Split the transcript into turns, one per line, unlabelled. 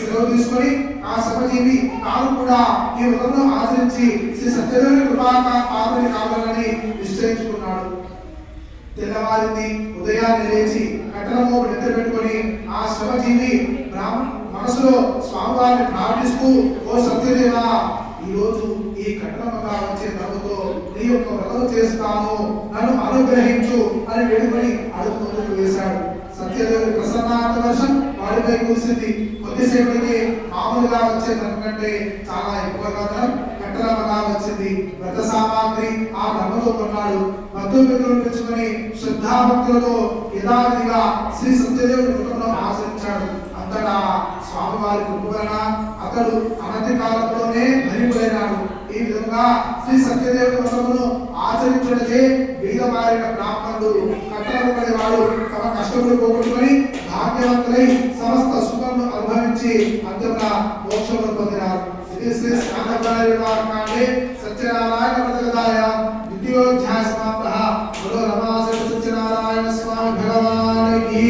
సెలవు తీసుకొని ఆ సభజీవి తాను కూడా ఈ వ్రతంలో ఆచరించి శ్రీ సత్యదేవుని కృపాక పాత్రని కావాలని నిశ్చయించుకున్నాడు. తెల్లవారింది ఉదయాన్ని లేచి కట్టడము నిద్ర పెట్టుకొని ఆ శ్రమజీవి మనసులో స్వామివారిని ప్రార్థిస్తూ ఓ సత్యదేవా ఈ రోజు ఈ కట్టడముగా వచ్చే నవ్వుతో నీ యొక్క వ్రతం చేస్తాను. నన్ను అనుగ్రహించు అని వేడుకొని అడుగు ముందుకు వేశాడు. సత్యదేవుని ప్రసన్నార్థ వర్షం వాడిపై కూర్చుంది. కొద్దిసేపటికి మామూలుగా వచ్చే కంటే చాలా ఎక్కువగా ధనం కట్టడముగా వచ్చింది. వ్రత సామాగ్రి ఆ బ్రహ్మతో కొన్నాడు. బంధుమిత్రులను పెంచుకొని శ్రద్ధాభక్తులతో యథావిధిగా శ్రీ సత్యదేవుని వ్రతంలో ఆచరించాడు. అంతటా స్వామివారి కృపవలన అతడు అనతి కాలంలోనే ధనికులైనాడు ఈ విధంగా శ్రీ సత్యదేవుని వ్రతమును బీదమారిన బ్రాహ్మణుడు కట్టబడి వాడు తమ కష్టములు పోగొట్టుకొని భాగ్యవంతులై సమస్త సుఖములు అనుభవించి అంతట మోక్షములు పొందినారు. ఇది శ్రీ స్కాందకాయ వాక్యాన్ని సత్యనారాయణ ప్రతిదాయ ద్వితీయోధ్యాయ సమాప్త. బలో రమాసన సత్యనారాయణ స్వామి భగవానికి